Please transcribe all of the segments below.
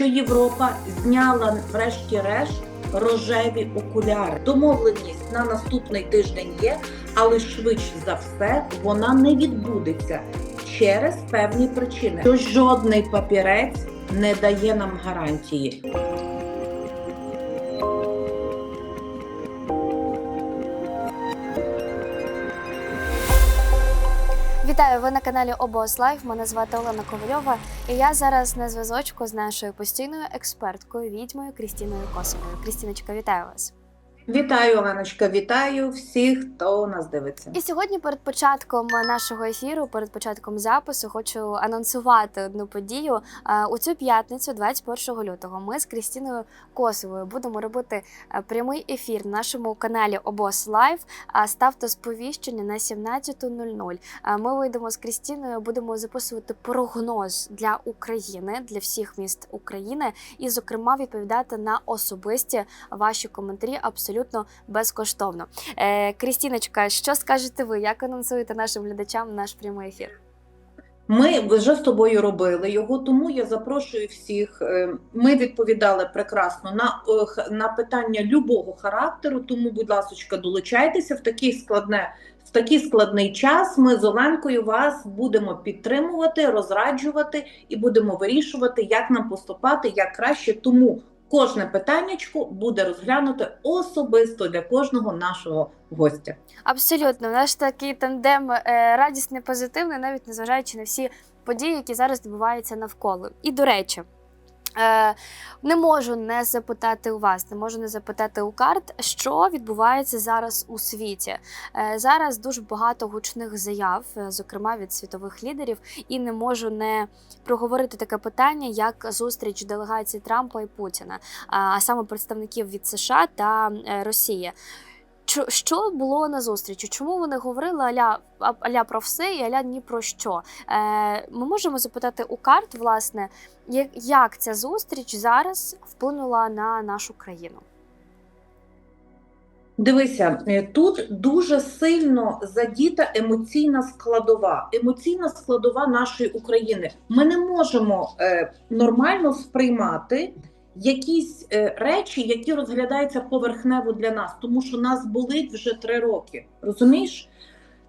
що Європа зняла врешті-решт рожеві окуляри. Домовленість на наступний тиждень є, але швидше за все вона не відбудеться через певні причини. Що жодний папірець не дає нам гарантії. Вітаю! Ви на каналі Обоз Лайф. Мене звати Олена Ковальова, і я зараз на зв'язочку з нашою постійною експерткою, відьмою Крістіною Косовою. Крістіночка, вітаю вас! Вітаю, Оленочка, вітаю всіх, хто нас дивиться. І сьогодні, перед початком нашого ефіру, перед початком запису, хочу анонсувати одну подію. Е, У цю п'ятницю, 21 лютого, ми з Крістіною Косовою будемо робити е, прямий ефір на нашому каналі Обос Лайф. А Ставте сповіщення на 17.00. Е, Ми вийдемо з Крістіною, будемо записувати прогноз для України, для всіх міст України, і, зокрема, відповідати на особисті ваші коментарі абсолютно безкоштовно. Е, Крістіночка, що скажете ви? Як анонсуєте нашим глядачам наш прямий ефір? Ми вже з тобою робили його, тому я запрошую всіх. Е, Ми відповідали прекрасно на, на питання любого характеру. Тому, будь ласка, долучайтеся в такий складне. В такий складний час ми з Оленкою вас будемо підтримувати, розраджувати і будемо вирішувати, як нам поступати, як краще. Тому кожне питаннячко буде розглянуто особисто для кожного нашого гостя. Абсолютно, наш такий тандем е, радісний, позитивний, навіть незважаючи на всі події, які зараз відбуваються навколо. І до речі. Е, не можу не запитати у вас, не можу не запитати у карт, що відбувається зараз у світі. Е, зараз дуже багато гучних заяв, е, зокрема від світових лідерів, і не можу не проговорити таке питання, як зустріч делегації Трампа і Путіна, а, саме представників від США та Росії. Що було на зустрічі? Чому вони говорили аля, аля про все і аля ні про що? Е, ми можемо запитати у карт, власне, як, як ця зустріч зараз вплинула на нашу країну? Дивися, е, тут дуже сильно задіта емоційна складова, емоційна складова нашої України. Ми не можемо е, нормально сприймати якісь е, речі, які розглядаються поверхнево для нас, тому що нас болить вже три роки. Розумієш?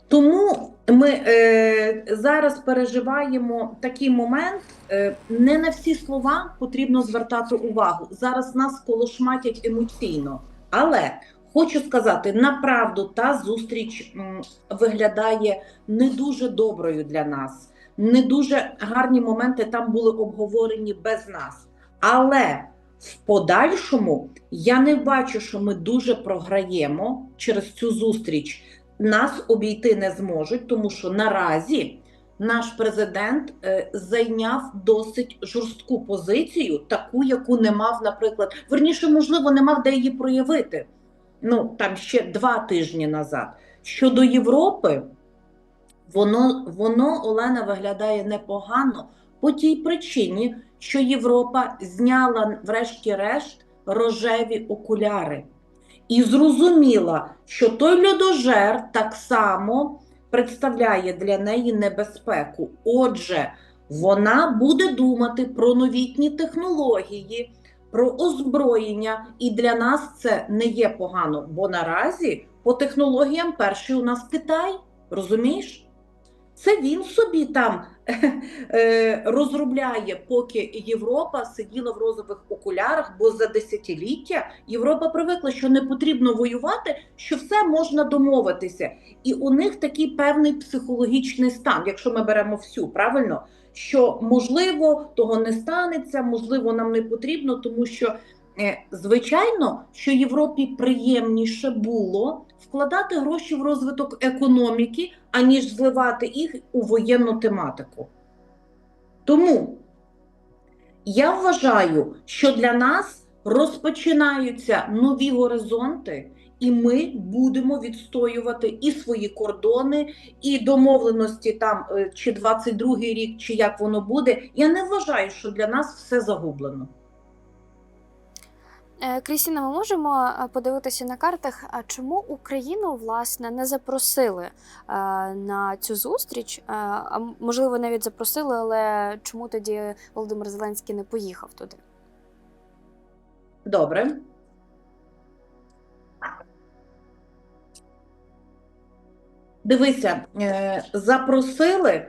Тому ми е, зараз переживаємо такий момент. Е, не на всі слова потрібно звертати увагу. Зараз нас колошматять емоційно, але Хочу сказати, направду та зустріч м, виглядає не дуже доброю для нас. Не дуже гарні моменти там були обговорені без нас. Але в подальшому я не бачу, що ми дуже програємо через цю зустріч. Нас обійти не зможуть, тому що наразі наш президент е, зайняв досить жорстку позицію, таку, яку не мав, наприклад, верніше, можливо, не мав де її проявити ну там ще два тижні назад. Щодо Європи, воно, воно Олена виглядає непогано по тій причині, що Європа зняла, врешті-решт, рожеві окуляри. І зрозуміла, що той льодожер так само представляє для неї небезпеку. Отже, вона буде думати про новітні технології, про озброєння, і для нас це не є погано, бо наразі по технологіям перший у нас Китай, розумієш? Це він собі там розробляє, поки Європа сиділа в розових окулярах, бо за десятиліття Європа привикла, що не потрібно воювати, що все можна домовитися. І у них такий певний психологічний стан, якщо ми беремо всю, правильно? що можливо того не станеться, можливо, нам не потрібно, тому що е, звичайно, що Європі приємніше було вкладати гроші в розвиток економіки, аніж зливати їх у воєнну тематику. Тому я вважаю, що для нас розпочинаються нові горизонти, і ми будемо відстоювати і свої кордони, і домовленості там е, чи 22-й рік, чи як воно буде. Я не вважаю, що для нас все загублено. Е, Крістіна, ми можемо е, подивитися на картах, а чому Україну власне не запросили е, на цю зустріч? А можливо, навіть запросили, але чому тоді Володимир Зеленський не поїхав туди? Добре. Дивися, запросили,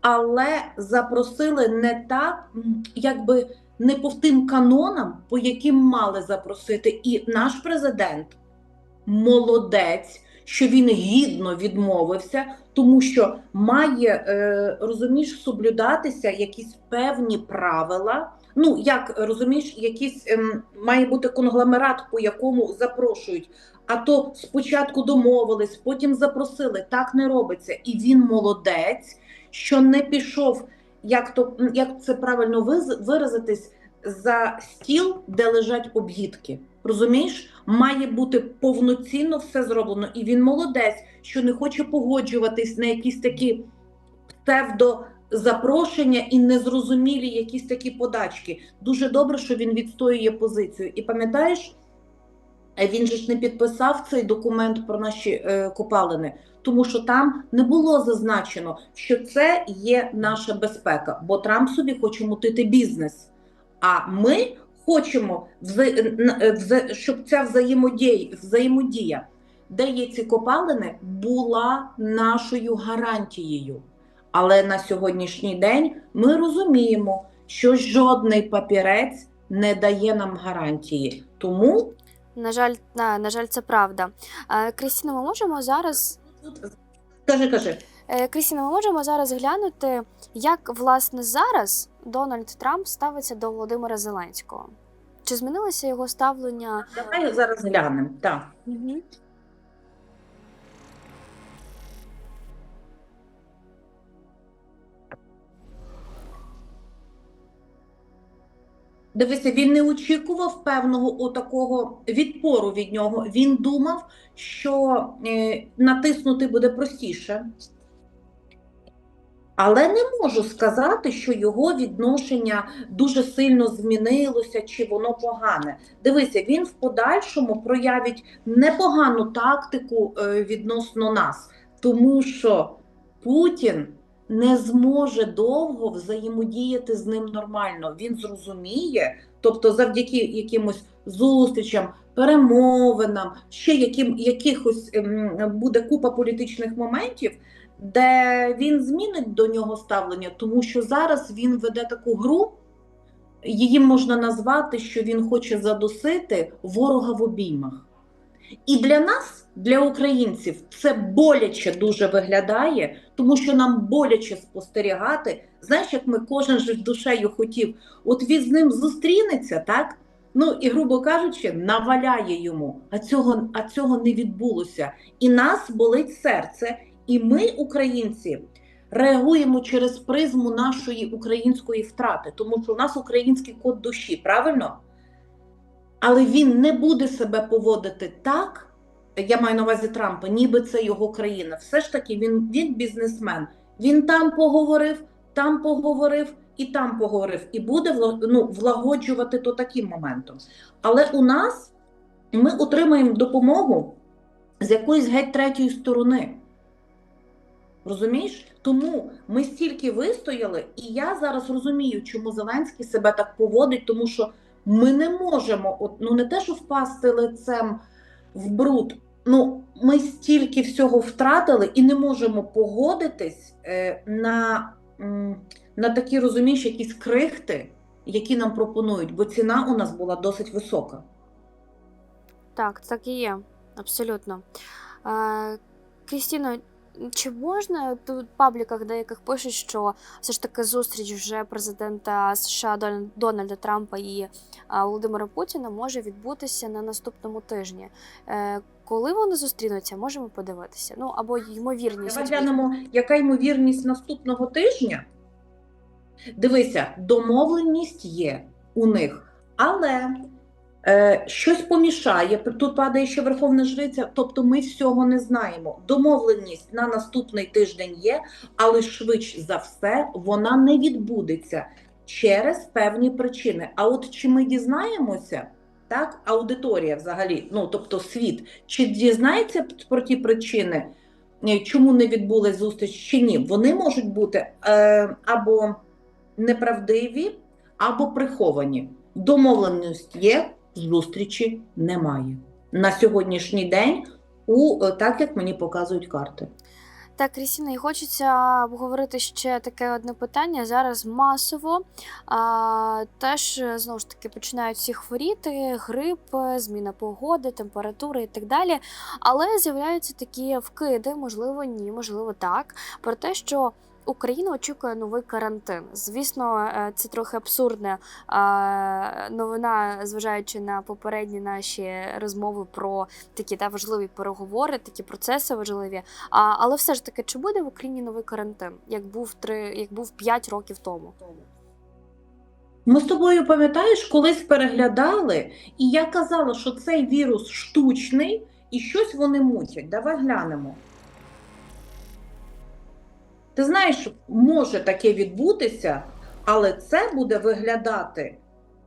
але запросили не так, якби не по тим канонам, по яким мали запросити. І наш президент молодець, що він гідно відмовився, тому що має, е, розумієш, соблюдатися якісь певні правила. Ну, як розумієш, якийсь ем, має бути конгломерат, по якому запрошують. А то спочатку домовились, потім запросили. Так не робиться. І він молодець, що не пішов, як то як це правильно виразитись, за стіл, де лежать обгідки. Розумієш, має бути повноцінно все зроблено. І він молодець, що не хоче погоджуватись на якісь такі псевдо запрошення і незрозумілі якісь такі подачки. Дуже добре, що він відстоює позицію. І пам'ятаєш, він же ж не підписав цей документ про наші е, копалини, тому що там не було зазначено, що це є наша безпека, бо Трамп собі хоче мутити бізнес. А ми хочемо, е, щоб ця взаємодія, взаємодія, де є ці копалини, була нашою гарантією. Але на сьогоднішній день ми розуміємо, що жодний папірець не дає нам гарантії. Тому На жаль, на, на жаль, це правда. Е, Крістіна, ми можемо зараз. Кажи, кажи. Е, Крістіна, ми можемо зараз глянути, як власне зараз Дональд Трамп ставиться до Володимира Зеленського. Чи змінилося його ставлення? Давай зараз глянемо. Так. Угу. Дивися, він не очікував певного отакого відпору від нього. Він думав, що е, натиснути буде простіше. Але не можу сказати, що його відношення дуже сильно змінилося чи воно погане. Дивися, він в подальшому проявить непогану тактику е, відносно нас, тому що Путін не зможе довго взаємодіяти з ним нормально. Він зрозуміє, тобто завдяки якимось зустрічам, перемовинам, ще яким, якихось ем, буде купа політичних моментів, де він змінить до нього ставлення, тому що зараз він веде таку гру. Її можна назвати, що він хоче задусити ворога в обіймах. І для нас, для українців, це боляче дуже виглядає, тому що нам боляче спостерігати. Знаєш, як ми кожен же душею хотів, от він з ним зустрінеться, так? Ну і, грубо кажучи, наваляє йому. А цього, а цього не відбулося. І нас болить серце. І ми, українці, реагуємо через призму нашої української втрати, тому що у нас український код душі, правильно? Але він не буде себе поводити так, я маю на увазі Трампа, ніби це його країна. Все ж таки, він, він бізнесмен. Він там поговорив, там поговорив і там поговорив. І буде ну, влагоджувати то таким моментом. Але у нас ми отримаємо допомогу з якоїсь геть третьої сторони. Розумієш? Тому ми стільки вистояли, і я зараз розумію, чому Зеленський себе так поводить, тому що ми не можемо, ну не те, що впасти лицем в бруд. Ну, ми стільки всього втратили і не можемо погодитись е, на, на такі, розумієш, якісь крихти, які нам пропонують, бо ціна у нас була досить висока. Так, так і є, абсолютно. Е, Крістіно, чи можна тут в пабліках деяких пишуть, що все ж таки зустріч вже президента США Дон- Дональда Трампа і Володимира Путіна може відбутися на наступному тижні? Е, Коли вони зустрінуться, можемо подивитися. Ну або ймовірність. Давай глянемо, яка ймовірність наступного тижня. Дивися, домовленість є у них, але щось помішає. Тут падає ще Верховна Жриця, тобто ми всього не знаємо. Домовленість на наступний тиждень є, але швидше за все вона не відбудеться через певні причини. А от чи ми дізнаємося? Так, аудиторія взагалі, ну тобто світ, чи дізнається про ті причини, е, чому не відбулась зустріч чи ні, вони можуть бути е, або неправдиві, або приховані. Домовленість є, зустрічі немає на сьогоднішній день, у е, так як мені показують карти. Так, Крістіна, і хочеться обговорити ще таке одне питання. Зараз масово а, теж знову ж таки починають всі хворіти, грип, зміна погоди, температури і так далі. Але з'являються такі вкиди, можливо, ні, можливо, так, про те, що. Україна очікує новий карантин. Звісно, е, це трохи абсурдна новина, зважаючи на попередні наші розмови про такі та важливі переговори, такі процеси важливі. Але все ж таки, чи буде в Україні новий карантин, як був три, як був 5 років тому? Ми з тобою пам'ятаєш, колись переглядали, і я казала, що цей вірус штучний і щось вони мутять. Давай глянемо. Ти знаєш, може таке відбутися, але це буде виглядати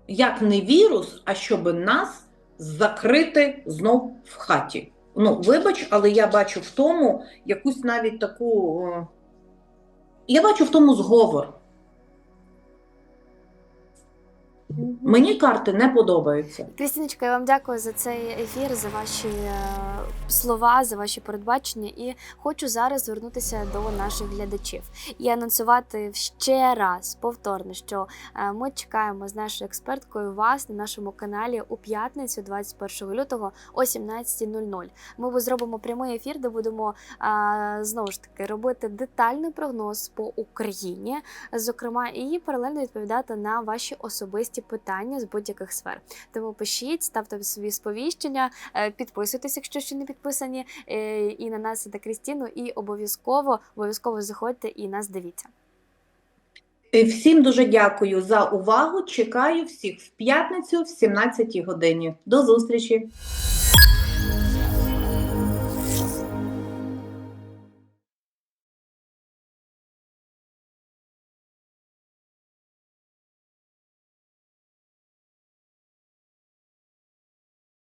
як не вірус, а щоб нас закрити знов в хаті. Ну, вибач, але я бачу в тому якусь навіть таку. е, Я бачу в тому зговор. Мені карти не подобаються. Крістіночка, я вам дякую за цей ефір, за ваші е, слова, за ваші передбачення. І хочу зараз звернутися до наших глядачів і анонсувати ще раз повторно, що е, ми чекаємо з нашою експерткою вас на нашому каналі у п'ятницю, 21 лютого о 17.00. Ми зробимо прямий ефір, де будемо е, знову ж таки робити детальний прогноз по Україні, зокрема, і паралельно відповідати на ваші особисті питання з будь-яких сфер. Тому пишіть, ставте собі сповіщення, е, підписуйтесь, якщо ще не підписані, е, і на нас на Крістіну, і обов'язково обов'язково заходьте і нас дивіться. Всім дуже дякую за увагу. Чекаю всіх в п'ятницю в 17 годині. До зустрічі!